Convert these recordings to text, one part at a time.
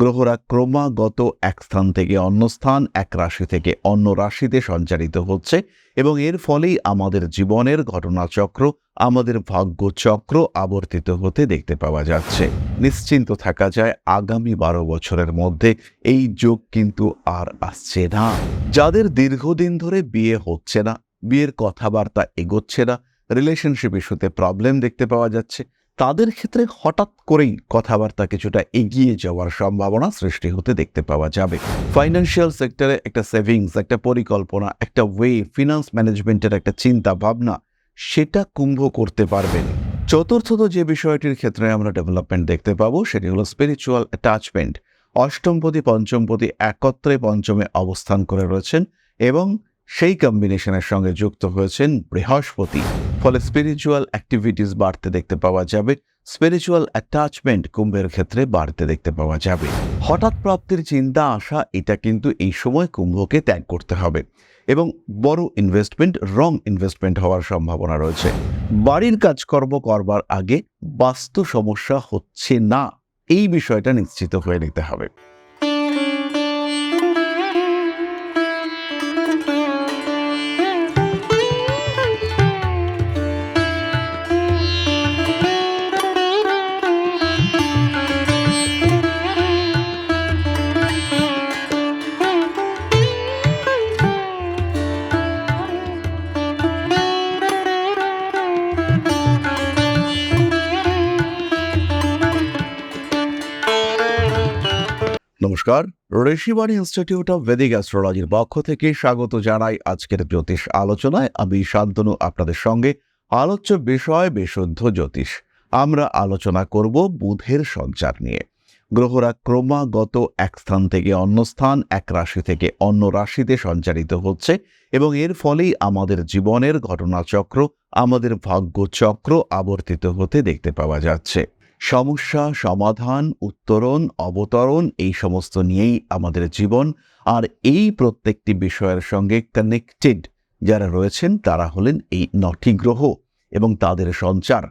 গ্রহরা ক্রমাগত এক স্থান থেকে অন্য স্থান, এক রাশি থেকে অন্য রাশিতে সঞ্চারিত হচ্ছে এবং এর ফলেই আমাদের জীবনের ঘটনাচক্র, আমাদের ভাগ্যচক্র আবর্তিত হতে দেখতে পাওয়া যাচ্ছে। নিশ্চিন্ত থাকা যায় আগামী বারো বছরের মধ্যে এই যোগ কিন্তু আর আসছে না। যাদের দীর্ঘদিন ধরে বিয়ে হচ্ছে না, বিয়ের কথাবার্তা এগোচ্ছে না রিলেশনশিপ ইস্যুতে প্রবলেম দেখতে পাওয়া যাচ্ছে তাদের ক্ষেত্রে হঠাৎ করেই কথাবার্তা কিছুটা এগিয়ে যাওয়ার সম্ভাবনা সৃষ্টি হতে দেখতে পাওয়া যাবে। ফাইন্যান্সিয়াল সেক্টরে একটা সেভিংস একটা পরিকল্পনা, একটা ওয়ে ফিনান্স ম্যানেজমেন্টের একটা চিন্তা ভাবনা, সেটা কুম্ভ করতে পারবেন চতুর্থত যে বিষয়টির ক্ষেত্রে আমরা ডেভেলপমেন্ট দেখতে পাবো, সেটি হলো স্পিরিচুয়াল অ্যাটাচমেন্ট অষ্টমপতি পঞ্চমপতি একত্রে পঞ্চমে অবস্থান করে রয়েছেন এবং সেই কম্বিনেশনের সঙ্গে যুক্ত হয়েছেন বৃহস্পতি। ফলে স্পিরিচুয়াল অ্যাক্টিভিটিস বাড়তে দেখতে পাওয়া যাবে স্পিরিচুয়াল অ্যাটাচমেন্ট কুম্ভের ক্ষেত্রে বাড়তে দেখতে পাওয়া যাবে। হঠাৎ প্রাপ্তির চিন্তা আসা এটা কিন্তু এই সময় কুম্ভকে ত্যাগ করতে হবে এবং বড় ইনভেস্টমেন্ট রং ইনভেস্টমেন্ট হওয়ার সম্ভাবনা রয়েছে। বাড়ির কাজকর্ম করবার আগে বাস্তু সমস্যা হচ্ছে না, এই বিষয়টা নিশ্চিত হয়ে নিতে হবে। নমস্কার। ঋষিবাণী ইনস্টিটিউট অফ ভেদিক অ্যাস্ট্রোলজির পক্ষ থেকে স্বাগত জানাই আজকের জ্যোতিষ আলোচনায়। আমি শান্তনু, আপনাদের সঙ্গে আলোচ্য বিষয় বিশুদ্ধ জ্যোতিষ। আমরা আলোচনা করব বুধের সঞ্চার নিয়ে। গ্রহরা ক্রমাগত এক স্থান থেকে অন্য স্থান, এক রাশি থেকে অন্য রাশিতে সঞ্চারিত হচ্ছে এবং এর ফলেই আমাদের জীবনের ঘটনাচক্র, আমাদের ভাগ্যচক্র আবর্তিত হতে দেখতে পাওয়া যাচ্ছে। সমস্যা, সমাধান, উত্তরণ, অবতরণ, এই সমস্ত নিয়েই আমাদের জীবন। আর এই প্রত্যেকটি বিষয়ের সঙ্গে কানেক্টেড যারা রয়েছেন, তারা হলেন এই নটি গ্রহ এবং তাদের সঞ্চার।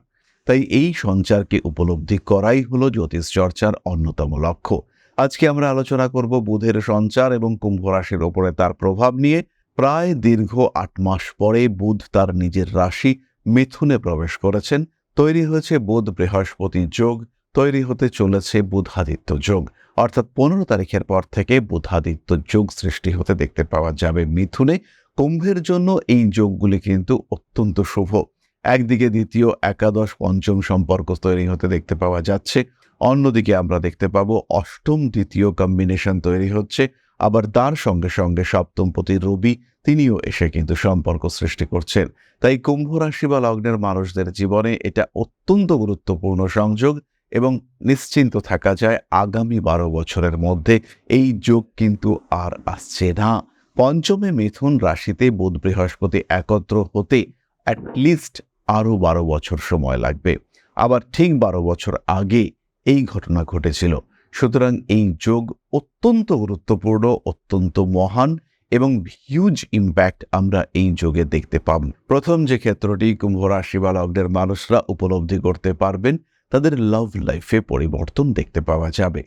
তাই এই সঞ্চারকে উপলব্ধি করাই হলো জ্যোতিষ চর্চার অন্যতম লক্ষ্য। আজকে আমরা আলোচনা করব বুধের সঞ্চার এবং কুম্ভ রাশির ওপরে তার প্রভাব নিয়ে। প্রায় দীর্ঘ আট মাস পরে বুধ তার নিজের রাশি মিথুনে প্রবেশ করেছেন। তৈরি হয়েছে বুধ বৃহস্পতি যোগ, তৈরি হতে চলেছে বুধাদিত্য যোগ। অর্থাৎ পনেরো তারিখের পর থেকে বুধাদিত্য যোগ সৃষ্টি হতে দেখতে পাওয়া যাবে মিথুনে। কুম্ভের জন্য এই যোগগুলি কিন্তু অত্যন্ত শুভ। একদিকে দ্বিতীয়, একাদশ, পঞ্চম সম্পর্ক তৈরি হতে দেখতে পাওয়া যাচ্ছে। অন্যদিকে আমরা দেখতে পাবো অষ্টম, দ্বিতীয় কম্বিনেশন তৈরি হচ্ছে। আবার তার সঙ্গে সঙ্গে সপ্তমপতি রবি তিনিও এসে কিন্তু সম্পর্ক সৃষ্টি করছেন। তাই কুম্ভ রাশি বা লগ্নের মানুষদের জীবনে এটা অত্যন্ত গুরুত্বপূর্ণ সংযোগ এবং নিশ্চিন্ত থাকা যায় আগামী বারো বছরের মধ্যে। এই যোগ কিন্তু আর আসছে না। পঞ্চমে মিথুন রাশিতে বুধ বৃহস্পতি একত্র হতে অ্যাটলিস্ট আরও বারো বছর সময় লাগবে। আবার ঠিক বারো বছর আগে এই ঘটনা ঘটেছিল। সুতরাং এই যোগ অত্যন্ত গুরুত্বপূর্ণ, অত্যন্ত মহান এবং হিউজ ইম্প্যাক্ট আমরা এই যোগে দেখতে পাব। প্রথম যে ক্ষেত্রটি কুম্ভ রাশি বা লগ্নের মানুষরা উপলব্ধি করতে পারবেন, তাদের লাভ লাইফে পরিবর্তন দেখতে পাওয়া যাবে।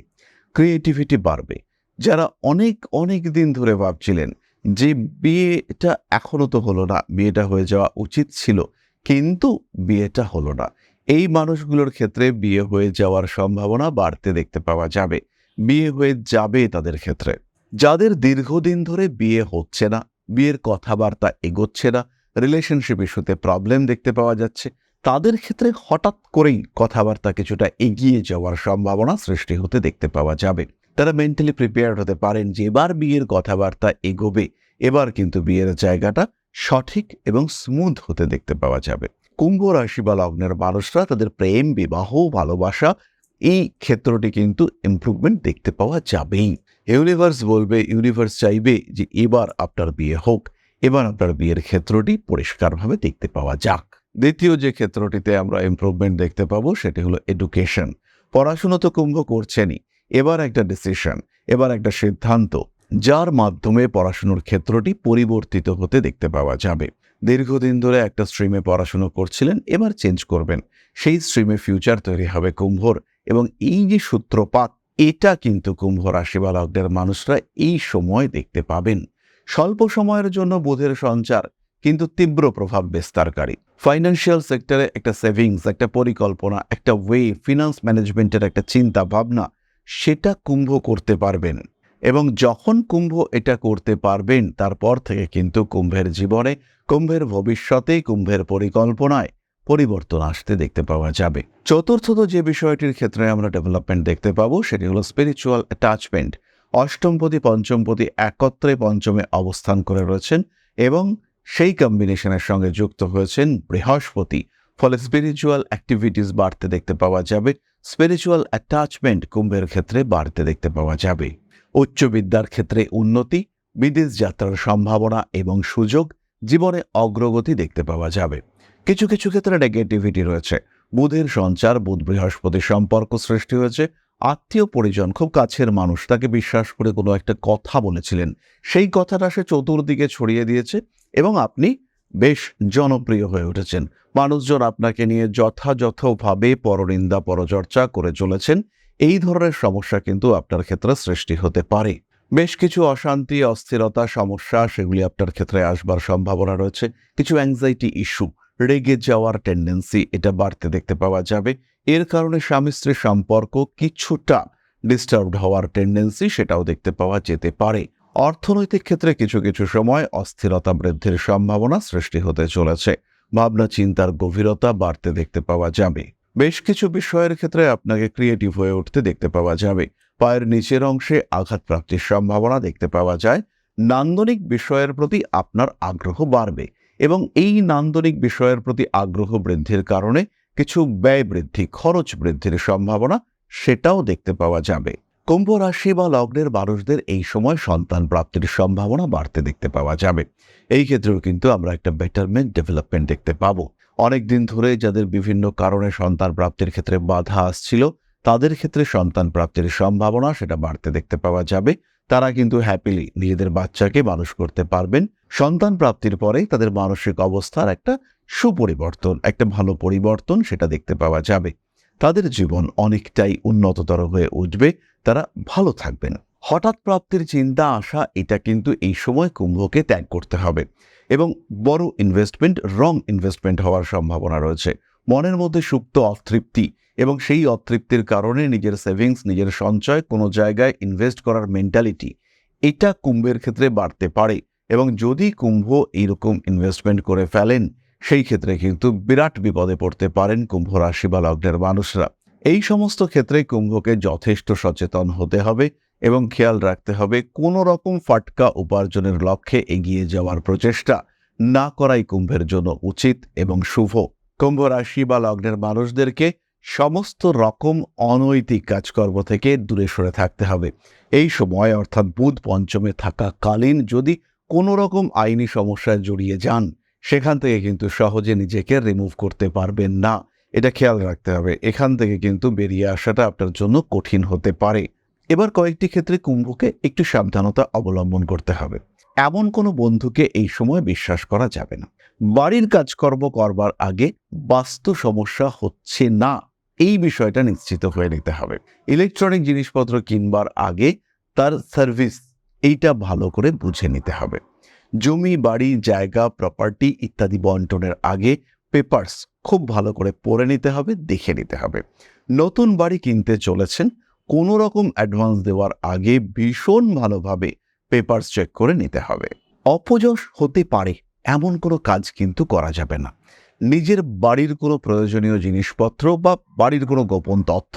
ক্রিয়েটিভিটি বাড়বে। যারা অনেক অনেক দিন ধরে ভাবছিলেন যে বিয়েটা এখনও তো হলো না, বিয়েটা হয়ে যাওয়া উচিত ছিল, কিন্তু বিয়েটা হলো না। এই মানুষগুলোর ক্ষেত্রে বিয়ে হয়ে যাওয়ার সম্ভাবনা বাড়তে দেখতে পাওয়া যাবে। বিয়ে হয়ে যাবে তাদের ক্ষেত্রে। যাদের দীর্ঘদিন ধরে বিয়ে হচ্ছে না, বিয়ের কথাবার্তা এগোচ্ছে না রিলেশনশিপ ইস্যুতে প্রবলেম দেখতে পাওয়া যাচ্ছে, তাদের ক্ষেত্রে হঠাৎ করেই কথাবার্তা কিছুটা এগিয়ে যাওয়ার সম্ভাবনা সৃষ্টি হতে দেখতে পাওয়া যাবে। তারা মেন্টালি প্রিপেয়ার্ড হতে পারেন যে এবার বিয়ের কথাবার্তা এগোবে, এবার কিন্তু বিয়ের জায়গাটা সঠিক এবং স্মুথ হতে দেখতে পাওয়া যাবে। কুম্ভ রাশি বা লগ্নের মানুষরা তাদের প্রেম, বিবাহ, ভালোবাসা, এই ক্ষেত্রটি কিন্তু ইমপ্রুভমেন্ট দেখতে পাওয়া যাবেই। ইউনিভার্স বলবে, ইউনিভার্স চাইবে যে এবার আপনার বিয়ে হোক, এবার আপনার বিয়ের ক্ষেত্রটি পরিষ্কারভাবে দেখতে পাওয়া যাক। দ্বিতীয় যে ক্ষেত্রটিতে আমরা ইমপ্রুভমেন্ট দেখতে পাবো সেটি হলো এডুকেশন পড়াশুনো তো কুম্ভ করছেনই, এবার একটা ডিসিশন এবার একটা সিদ্ধান্ত, যার মাধ্যমে পড়াশুনোর ক্ষেত্রটি পরিবর্তিত হতে দেখতে পাওয়া যাবে। দীর্ঘদিন ধরে একটা স্ট্রিমে পড়াশুনো করছিলেন, এবার চেঞ্জ করবেন। সেই স্ট্রিমে ফিউচার তৈরি হবে কুম্ভর এবং এই যে সূত্রপাত এটা কিন্তু কুম্ভ রাশি মানুষরা এই সময় দেখতে পাবেন। স্বল্প সময়ের জন্য বোধের সঞ্চার কিন্তু তীব্র প্রভাব বিস্তারকারী। ফাইন্যান্সিয়াল সেক্টরে একটা সেভিংস একটা পরিকল্পনা, একটা ওয়ে ফিনান্স ম্যানেজমেন্টের একটা চিন্তা ভাবনা, সেটা কুম্ভ করতে পারবেন। এবং যখন কুম্ভ এটা করতে পারবেন, তারপর থেকে কিন্তু কুম্ভের জীবনে, কুম্ভের ভবিষ্যতে, কুম্ভের পরিকল্পনায় পরিবর্তন আসতে দেখতে পাওয়া যাবে। চতুর্থত যে বিষয়টির ক্ষেত্রে আমরা ডেভেলপমেন্ট দেখতে পাবো, সেটি হলো স্পিরিচুয়াল অ্যাটাচমেন্ট অষ্টমপতি পঞ্চমপতি একত্রে পঞ্চমে অবস্থান করে রয়েছেন এবং সেই কম্বিনেশনের সঙ্গে যুক্ত হয়েছেন বৃহস্পতি। ফলে স্পিরিচুয়াল অ্যাক্টিভিটিস বাড়তে দেখতে পাওয়া যাবে স্পিরিচুয়াল অ্যাটাচমেন্ট কুম্ভের ক্ষেত্রে বাড়তে দেখতে পাওয়া যাবে। উচ্চ বিদ্যার ক্ষেত্রে উন্নতি, বিদেশ যাত্রার সম্ভাবনা এবং সুযোগ, জীবনে অগ্রগতি দেখতে পাওয়া যাবে। কিছু কিছু ক্ষেত্রে নেগেটিভিটি রয়েছে। বুধের সঞ্চার, বুধ বৃহস্পতি সম্পর্ক সৃষ্টি হয়েছে। আত্মীয় পরিজন, খুব কাছের মানুষ, তাকে বিশ্বাস করে কোনো একটা কথা বলেছিলেন। সেই কথাটা সে চতুর্দিকে ছড়িয়ে দিয়েছে এবং আপনি বেশ জনপ্রিয় হয়ে উঠেছেন। মানুষজন আপনাকে নিয়ে যথাযথভাবে পরনিন্দা, পরচর্চা করে চলেছেন। এই ধরনের সমস্যা কিন্তু আপনার ক্ষেত্রে সৃষ্টি হতে পারে। বেশ কিছু অশান্তি, অস্থিরতা, সমস্যা, সেগুলি আপনার ক্ষেত্রে আসবার সম্ভাবনা রয়েছে। কিছু অ্যাংজাইটি ইস্যু রেগে যাওয়ার টেন্ডেন্সি এটা বাড়তে দেখতে পাওয়া যাবে। এর কারণে স্বামী স্ত্রীর সম্পর্ক কিছুটা ডিস্টার্বড হওয়ার টেন্ডেন্সি সেটাও দেখতে পাওয়া যেতে পারে। অর্থনৈতিক ক্ষেত্রে কিছু কিছু সময় অস্থিরতা বৃদ্ধির সম্ভাবনা সৃষ্টি হতে চলেছে। ভাবনা, চিন্তার গভীরতা বাড়তে দেখতে পাওয়া যাবে। বেশ কিছু বিষয়ের ক্ষেত্রে আপনাকে ক্রিয়েটিভ হয়ে উঠতে দেখতে পাওয়া যাবে। পায়ের নিচের অংশে আঘাত প্রাপ্তির সম্ভাবনা দেখতে পাওয়া যায়। নান্দনিক বিষয়ের প্রতি আপনার আগ্রহ বাড়বে। এবং এই নান্দনিক বিষয়ের প্রতি আগ্রহ বৃদ্ধির কারণে কিছু ব্যয় বৃদ্ধি, খরচ বৃদ্ধির সম্ভাবনা সেটাও দেখতে পাওয়া যাবে। কুম্ভ রাশি বা লগ্নের মানুষদের এই সময় সন্তান প্রাপ্তির সম্ভাবনা বাড়তে দেখতে পাওয়া যাবে। এই ক্ষেত্রেও কিন্তু আমরা একটা বেটারমেন্ট ডেভেলপমেন্ট দেখতে পাবো। অনেক দিন ধরে যাদের বিভিন্ন কারণে সন্তান প্রাপ্তির ক্ষেত্রে বাধা আসছিল, তাদের ক্ষেত্রে সন্তান প্রাপ্তির সম্ভাবনা সেটা বাড়তে দেখতে পাওয়া যাবে। তারা কিন্তু হ্যাপিলি নিজেদের বাচ্চাকে মানুষ করতে পারবেন। সন্তান প্রাপ্তির পরে তাদের মানসিক অবস্থার একটা সুপরিবর্তন, একটা ভালো পরিবর্তন সেটা দেখতে পাওয়া যাবে। তাদের জীবন অনেকটাই উন্নততর হয়ে উঠবে, তারা ভালো থাকবেন। হঠাৎ প্রাপ্তির চিন্তা আসা এটা কিন্তু এই সময় কুম্ভকে ত্যাগ করতে হবে এবং বড় ইনভেস্টমেন্ট রং ইনভেস্টমেন্ট হওয়ার সম্ভাবনা রয়েছে। মনের মধ্যে সুপ্ত অতৃপ্তি এবং সেই অতৃপ্তির কারণে নিজের সেভিংস নিজের সঞ্চয় কোনো জায়গায় ইনভেস্ট করার মেন্টালিটি এটা কুম্ভের ক্ষেত্রে বাড়তে পারে। এবং যদি কুম্ভ এইরকম ইনভেস্টমেন্ট করে ফেলেন, সেই ক্ষেত্রে কিন্তু বিরাট বিপদে পড়তে পারেন কুম্ভ রাশি বা লগ্নের মানুষরা। এই সমস্ত ক্ষেত্রে কুম্ভকে যথেষ্ট সচেতন হতে হবে এবং খেয়াল রাখতে হবে কোনো রকম ফাটকা উপার্জনের লক্ষ্যে এগিয়ে যাওয়ার প্রচেষ্টা না করাই কুম্ভের জন্য উচিত এবং শুভ। কুম্ভ রাশি বা লগ্নের মানুষদেরকে সমস্ত রকম অনৈতিক কাজকর্ম থেকে দূরে সরে থাকতে হবে। এই সময় অর্থাৎ বুধ পঞ্চমে থাকাকালীন যদি কোনো রকম আইনি সমস্যায় জড়িয়ে যান, সেখান থেকে কিন্তু সহজে নিজেকে রিমুভ করতে পারবেন না। এটা খেয়াল রাখতে হবে। এখান থেকে কিন্তু বেরিয়ে আসাটা আপনার জন্য কঠিন হতে পারে। এবার কয়েকটি ক্ষেত্রে কুম্ভকে একটু সাবধানতা অবলম্বন করতে হবে। এমন কোনো বন্ধুকে এই সময় বিশ্বাস করা যাবে না। বাড়ির কাজকর্ম করবার আগে বাস্তু সমস্যা হচ্ছে না। এই বিষয়টা নিশ্চিত হয়ে নিতে হবে। ইলেকট্রনিক জিনিসপত্র কিনবার আগে তার সার্ভিস এইটা ভালো করে বুঝে নিতে হবে। জমি, বাড়ি, জায়গা প্রপার্টি ইত্যাদি বন্টনের আগে পেপার্স খুব ভালো করে পড়ে নিতে হবে, দেখে নিতে হবে। নতুন বাড়ি কিনতে চলেছেন, কোনো রকম অ্যাডভান্স দেওয়ার আগে ভীষণ ভালোভাবে পেপার্স চেক করে নিতে হবে। অপযশ হতে পারে, এমন কোনো কাজ কিন্তু করা যাবে না। নিজের বাড়ির কোনো প্রয়োজনীয় জিনিসপত্র বা বাড়ির কোনো গোপন তথ্য,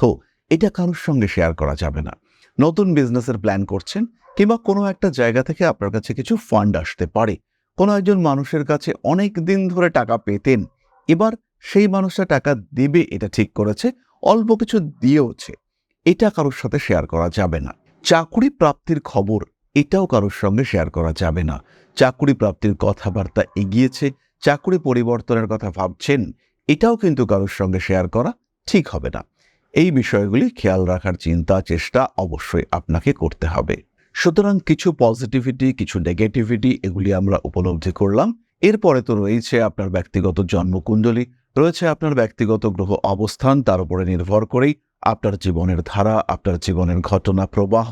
এটা কারোর সঙ্গে শেয়ার করা যাবে না। নতুন বিজনেসের প্ল্যান করছেন কিংবা কোনো একটা জায়গা থেকে আপনার কাছে কিছু ফান্ড আসতে পারে। কোনো একজন মানুষের কাছে অনেক দিন ধরে টাকা পেতেন, এবার সেই মানুষটা টাকা দেবে, এটা ঠিক করেছে, অল্প কিছু দিয়েওছে। এটা কারোর সাথে শেয়ার করা যাবে না। চাকুরি প্রাপ্তির খবর, এটাও কারোর সঙ্গে শেয়ার করা যাবে না। চাকুরি প্রাপ্তির কথাবার্তা এগিয়েছে চাকুরি পরিবর্তনের কথা ভাবছেন, এটাও কিন্তু কারোর সঙ্গে শেয়ার করা ঠিক হবে না। এই বিষয়গুলি খেয়াল রাখার চিন্তা, চেষ্টা অবশ্যই আপনাকে করতে হবে। সুতরাং কিছু পজিটিভিটি কিছু নেগেটিভিটি এগুলি আমরা উপলব্ধি করলাম। এরপরে তো রয়েছে আপনার ব্যক্তিগত জন্মকুণ্ডলী, রয়েছে আপনার ব্যক্তিগত গ্রহ অবস্থান, তার উপরে নির্ভর করেই আপনার জীবনের ধারা, আপনার জীবনের ঘটনা প্রবাহ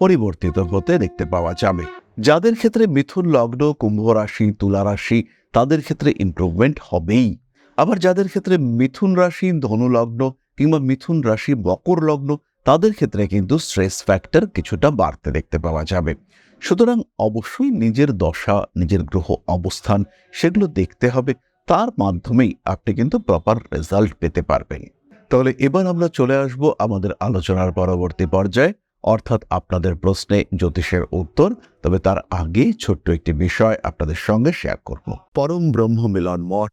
পরিবর্তিত হতে দেখতে পাওয়া যাবে। যাদের ক্ষেত্রে মিথুন লগ্ন, কুম্ভ রাশি, তুলা রাশি তাদের ক্ষেত্রে ইমপ্রুভমেন্ট হবেই। আবার যাদের ক্ষেত্রে মিথুন রাশি ধনু লগ্ন কিংবা মিথুন রাশি মকর লগ্ন তাদের ক্ষেত্রে কিন্তু স্ট্রেস ফ্যাক্টর কিছুটা বাড়তে দেখতে পাওয়া যাবে। সুতরাং অবশ্যই নিজের দশা, নিজের গ্রহ অবস্থান সেগুলো দেখতে হবে। তার মাধ্যমেই আপনি কিন্তু প্রপার রেজাল্ট পেতে পারবেন। তাহলে এবার আমরা চলে আসব আমাদের আলোচনার পরবর্তী পর্যায়ে। অর্থাৎ আপনাদের প্রশ্নে জ্যোতিষের উত্তর, তবে তার আগে ছোট্ট একটি বিষয় আপনাদের সঙ্গে শেয়ার করব। পরম ব্রহ্ম মিলন মঠ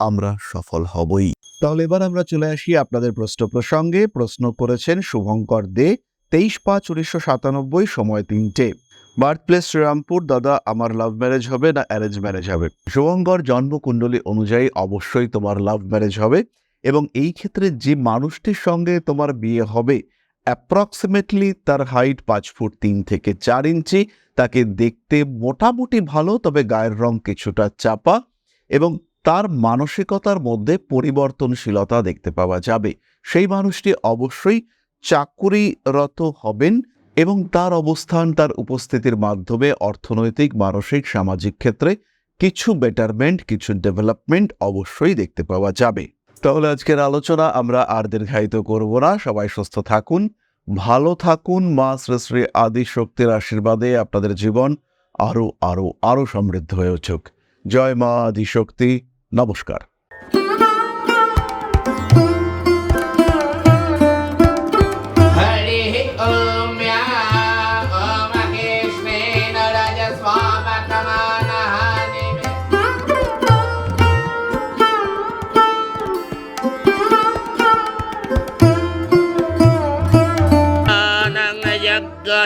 আমরা সফল হবই। তাহলে এবার আমরা চলে আসি আপনাদের প্রশ্ন প্রসঙ্গে। প্রশ্ন করেছেন শুভঙ্কর দে, তেইশ পাঁচ উনিশশো সাতানব্বই, সময় তিনটে। বার্থ প্লেস শ্রীরামপুর, দাদা, আমার লাভ ম্যারেজ হবে না অ্যারেঞ্জ ম্যারেজ হবে? শুভঙ্কর, জন্মকুণ্ডলী অনুযায়ী অবশ্যই তোমার লাভ ম্যারেজ হবে এবং এই ক্ষেত্রে যে মানুষটির সঙ্গে তোমার বিয়ে হবে অ্যাপ্রক্সিমেটলি তার হাইট পাঁচ ফুট তিন থেকে চার ইঞ্চি, তাকে দেখতে মোটামুটি ভালো, তবে গায়ের রং কিছুটা চাপা এবং তার মানসিকতার মধ্যে পরিবর্তনশীলতা দেখতে পাওয়া যাবে। সেই মানুষটি অবশ্যই চাকুরিরত হবেন এবং তার অবস্থান, তার উপস্থিতির মাধ্যমে অর্থনৈতিক, মানসিক, সামাজিক ক্ষেত্রে কিছু বেটারমেন্ট কিছু ডেভেলপমেন্ট অবশ্যই দেখতে পাওয়া যাবে। তাহলে আজকের আলোচনা আমরা আর দীর্ঘায়িত করব না। সবাই সুস্থ থাকুন, ভালো থাকুন। মা শ্রী শ্রী আদি শক্তির আশীর্বাদে আপনাদের জীবন আরও আরও আরও সমৃদ্ধ হয়ে উঠুক। জয় মা আদি শক্তি নমস্কার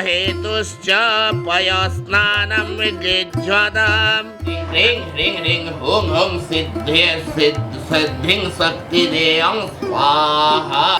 हेतुश्च पयस्नानं विज्ज्वदाम् ह्रीं ह्रीं ह्रीं हुं हुं सिद्धे सिद्ध सिद्धिं शक्तिदेयं स्वाहा